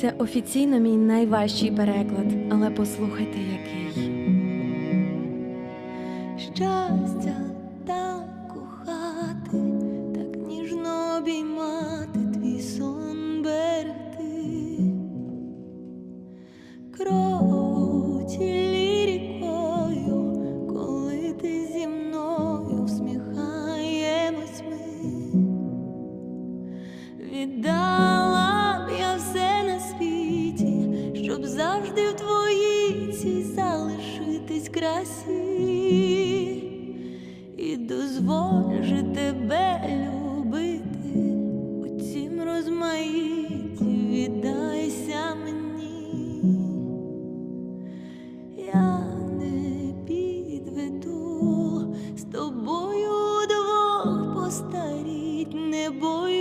Це офіційно мій найважчий переклад, але послухайте який. Щастя так кохати, так ніжно обіймати твій сон берегти. Кров у рікою, коли ти зі мною всміхаємось ми. Віддай завжди в твоїй цій залишитись красі, і дозволь тебе любити у цім розмаїті віддайся мені, я не підведу з тобою двох постаріть не бою.